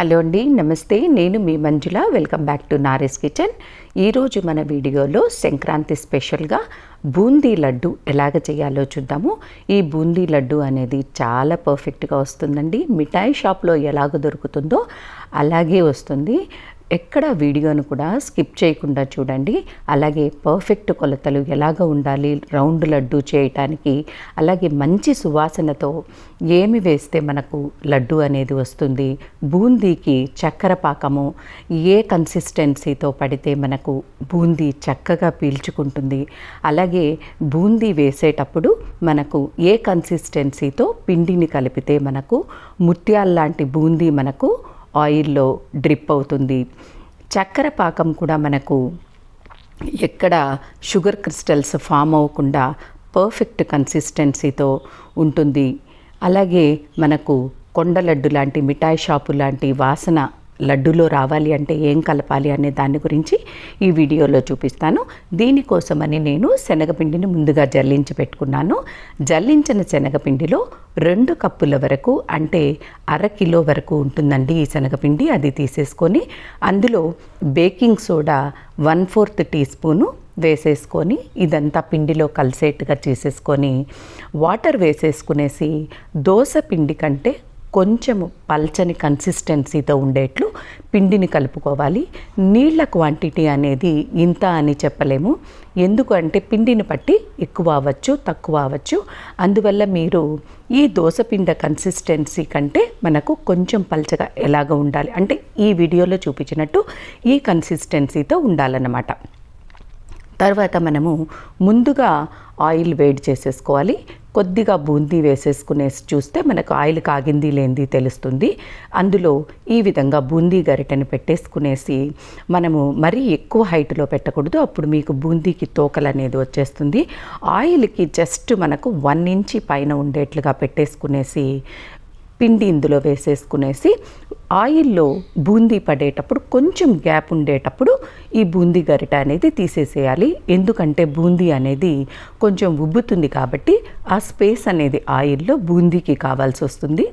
Hello అండి నమస్తే. నేను మీ Manjula. Welcome back to Nari's Kitchen. ఈరోజు మన వీడియోలో సంక్రాంతి స్పెషల్గా బూందీ లడ్డు ఎలాగ చేయాలో చూద్దాము. ఈ బూందీ లడ్డు అనేది చాలా పర్ఫెక్ట్గా వస్తుందండి. మిఠాయి షాప్లో ఎలాగ దొరుకుతుందో అలాగే వస్తుంది. ఎక్కడ వీడియోను కూడా స్కిప్ చేయకుండా చూడండి. అలాగే పర్ఫెక్ట్ కొలతలు ఎలాగ ఉండాలి రౌండ్ లడ్డు చేయటానికి అలాగే మంచి సువాసనతో ఏమి వేస్తే మనకు లడ్డు అనేది వస్తుంది బూందీకి చక్కెర పాకము ఏ కన్సిస్టెన్సీతో పడితే మనకు బూందీ చక్కగా పీల్చుకుంటుంది. అలాగే బూందీ వేసేటప్పుడు మనకు ఏ కన్సిస్టెన్సీతో పిండిని కలిపితే మనకు ముత్యాల్లాంటి బూందీ మనకు ఆయిల్లో డ్రిప్ అవుతుంది. చక్కెర పాకం కూడా మనకు ఎక్కడ షుగర్ క్రిస్టల్స్ ఫామ్ అవ్వకుండా పర్ఫెక్ట్ కన్సిస్టెన్సీతో ఉంటుంది. అలాగే మనకు కొండ లడ్డు లాంటి మిఠాయి షాపు లాంటి వాసన లడ్డూలో రావాలి అంటే ఏం కలపాలి అనే దాని గురించి ఈ వీడియోలో చూపిస్తాను. దీనికోసమని నేను శనగపిండిని ముందుగా జల్లించి పెట్టుకున్నాను. జల్లించిన శనగపిండిలో రెండు కప్పుల వరకు అంటే అర కిలో వరకు ఉంటుందండి ఈ శనగపిండి. అది తీసేసుకొని అందులో baking soda one fourth teaspoon వేసేసుకొని ఇదంతా పిండిలో కలిసేట్టుగా చేసేసుకొని వాటర్ వేసేసుకునేసి దోశ పిండి కంటే కొంచెము పల్చని కన్సిస్టెన్సీతో ఉండేట్లు పిండిని కలుపుకోవాలి. నీళ్ళ క్వాంటిటీ అనేది ఇంత అని చెప్పలేము. ఎందుకు అంటే పిండిని బట్టి ఎక్కువ అవ్వచ్చు తక్కువ అవ్వచ్చు. అందువల్ల మీరు ఈ దోశపిండ కన్సిస్టెన్సీ కంటే మనకు కొంచెం పల్చగా ఎలాగ ఉండాలి? అంటే ఈ వీడియోలో చూపించినట్టు ఈ కన్సిస్టెన్సీతో ఉండాలన్నమాట. తర్వాత మనము ముందుగా ఆయిల్ వేడి చేసేసుకోవాలి. కొద్దిగా బూందీ వేసేసుకునేసి చూస్తే మనకు ఆయిల్ కాగింది లేనిది తెలుస్తుంది. అందులో ఈ విధంగా బూందీ గరిటెని పెట్టేసుకునేసి మనము మరీ ఎక్కువ హైట్లో పెట్టకూడదు. అప్పుడు మీకు బూందీకి తోకలు అనేది వచ్చేస్తుంది. ఆయిల్కి జస్ట్ మనకు వన్ ఇంచి పైన ఉండేట్లుగా పెట్టేసుకునేసి పిండి ఇందులో వేసేసుకునేసి ఆయిల్లో బూందీ పడేటప్పుడు కొంచెం గ్యాప్ ఉండేటప్పుడు ఈ బూందీ గరిట అనేది తీసేసేయాలి. ఎందుకంటే బూందీ అనేది కొంచెం ఉబ్బుతుంది కాబట్టి ఆ స్పేస్ అనేది ఆయిల్లో బూందీకి కావాల్సి వస్తుంది.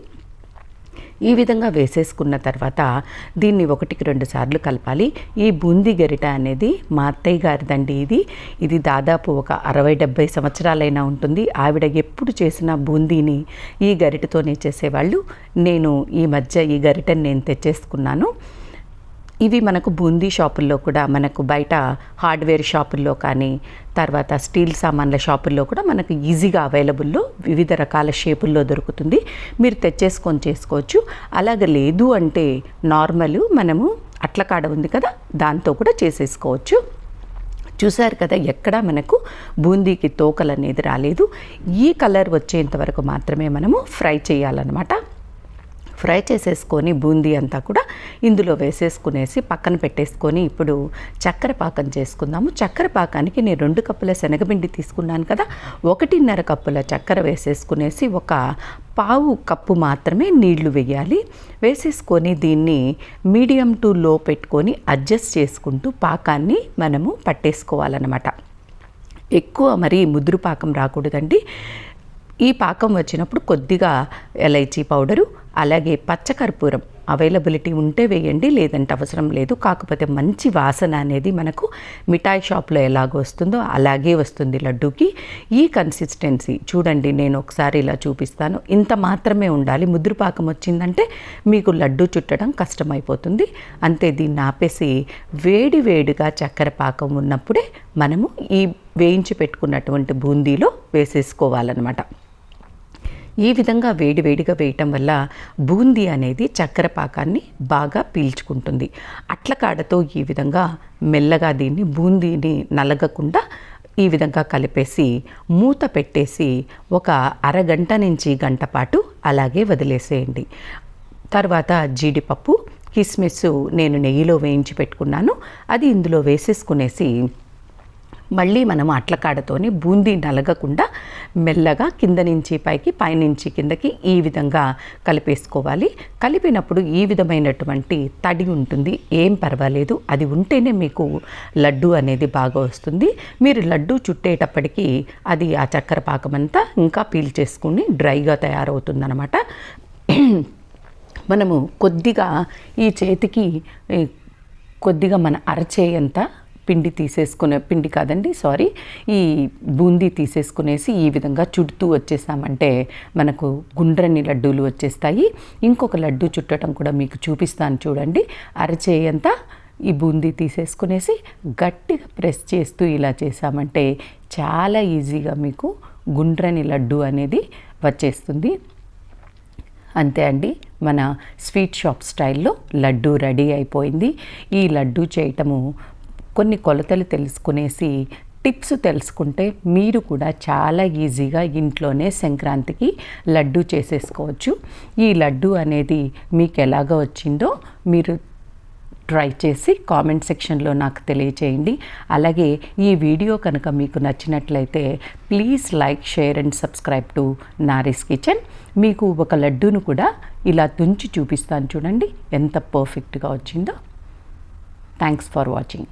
ఈ విధంగా వేసేసుకున్న తర్వాత దీన్ని ఒకటికి రెండు సార్లు కలపాలి. ఈ బూందీ గరిట అనేది మా అత్తయ్య గారిదండి ఇది. ఇది దాదాపు ఒక అరవై డెబ్బై సంవత్సరాలైనా ఉంటుంది. ఆవిడ ఎప్పుడు చేసిన బూందీని ఈ గరిటతోనే చేసేవాళ్ళు. నేను ఈ మధ్య ఈ గరిటని నేను తెచ్చేసుకున్నాను. ఇవి మనకు బూందీ షాపుల్లో కూడా మనకు బయట హార్డ్వేర్ షాపుల్లో కానీ తర్వాత స్టీల్ సామాన్ల షాపుల్లో కూడా మనకు ఈజీగా అవైలబుల్లో వివిధ రకాల షేపుల్లో దొరుకుతుంది. మీరు తెచ్చేసుకొని చేసుకోవచ్చు. అలాగే లేదు అంటే నార్మల్ మనము అట్లకాడ ఉంది కదా దాంతో కూడా చేసేసుకోవచ్చు. చూశారు కదా ఎక్కడా మనకు బూందీకి తోకలు అనేది రాలేదు. ఈ కలర్ వచ్చేంత వరకు మాత్రమే మనము ఫ్రై చేయాలన్నమాట. ఫ్రై చేసేసుకొని బూందీ అంతా కూడా ఇందులో వేసేసుకునేసి పక్కన పెట్టేసుకొని ఇప్పుడు చక్కెర పాకం చేసుకుందాము. చక్కెర పాకానికి నేను రెండు కప్పుల శనగపిండి తీసుకున్నాను కదా. ఒకటిన్నర కప్పుల చక్కెర వేసేసుకునేసి ఒక పావు కప్పు మాత్రమే నీళ్ళు వేయాలి. వేసేసుకొని దీన్ని మీడియం టు లో పెట్టుకొని అడ్జస్ట్ చేసుకుంటూ పాకాన్ని మనము పట్టేసుకోవాలన్నమాట. ఎక్కువ మరి ముదురు పాకం రాకూడదండి. ఈ పాకం వచ్చినప్పుడు కొద్దిగా ఎలైచీ పౌడరు అలాగే పచ్చకర్పూరం అవైలబిలిటీ ఉంటే వేయండి లేదంటే అవసరం లేదు. కాకపోతే మంచి వాసన అనేది మనకు మిఠాయి షాప్లో ఎలాగ వస్తుందో అలాగే వస్తుంది లడ్డూకి. ఈ కన్సిస్టెన్సీ చూడండి నేను ఒకసారి ఇలా చూపిస్తాను. ఇంత మాత్రమే ఉండాలి. ముద్రపాకం వచ్చిందంటే మీకు లడ్డు చుట్టడం కష్టమైపోతుంది. అంతే దీన్ని ఆపేసి వేడి వేడిగా చక్కెర పాకం ఉన్నప్పుడే మనము ఈ వేయించి పెట్టుకున్నటువంటి బూందీలో వేసేసుకోవాలన్నమాట. ఈ విధంగా వేడివేడిగా వేయటం వల్ల బూందీ అనేది చక్కెర పాకాన్ని బాగా పీల్చుకుంటుంది. అట్ల కాడతో ఈ విధంగా మెల్లగా దీన్ని బూందీని నలగకుండా ఈ విధంగా కలిపేసి మూత పెట్టేసి ఒక అరగంట నుంచి గంట పాటు అలాగే వదిలేసేయండి. తర్వాత జీడిపప్పు కిస్మిస్ నేను నెయ్యిలో వేయించి పెట్టుకున్నాను. అది ఇందులో వేసేసుకునేసి మళ్ళీ మనం అట్లకాడతోని బూందీ నలగకుండా మెల్లగా కింద నుంచి పైకి పైనుంచి కిందకి ఈ విధంగా కలిపేసుకోవాలి. కలిపినప్పుడు ఈ విధమైనటువంటి తడి ఉంటుంది. ఏం పర్వాలేదు. అది ఉంటేనే మీకు లడ్డు అనేది బాగా వస్తుంది. మీరు లడ్డు చుట్టేటప్పటికీ అది ఆ చక్కెర పాకమంతా ఇంకా పీల్ చేసుకుని డ్రైగా తయారవుతుందన్నమాట మనము కొద్దిగా ఈ చేతికి కొద్దిగా మన అరచేయంత పిండి తీసేసుకునే పిండి కాదండి సారీ ఈ బూందీ తీసేసుకునేసి ఈ విధంగా చుడుతూ వచ్చేసామంటే మనకు గుండ్రని లడ్డూలు వచ్చేస్తాయి. ఇంకొక లడ్డూ చుట్టడం కూడా మీకు చూపిస్తాను చూడండి. అరచేయంతా ఈ బూందీ తీసేసుకునేసి గట్టిగా ప్రెస్ చేస్తూ ఇలా చేసామంటే చాలా ఈజీగా మీకు గుండ్రని లడ్డు అనేది వచ్చేస్తుంది. అంతే అండి మన స్వీట్ షాప్ స్టైల్లో లడ్డు రెడీ అయిపోయింది. ఈ లడ్డు చేయటము కొన్ని కొలతలు తెలుసుకునేసి టిప్స్ తెలుసుకుంటే మీరు కూడా చాలా ఈజీగా ఇంట్లోనే సంక్రాంతికి లడ్డు చేసేసుకోవచ్చు. ఈ లడ్డు అనేది మీకు ఎలాగ వచ్చిందో మీరు ట్రై చేసి కామెంట్ సెక్షన్లో నాకు తెలియచేయండి. అలాగే ఈ వీడియో కనుక మీకు నచ్చినట్లయితే please like share and subscribe to Nari's Kitchen. మీకు ఒక లడ్డూను కూడా ఇలా తుంచి చూపిస్తాను చూడండి ఎంత పర్ఫెక్ట్గా వచ్చిందో. Thanks for watching.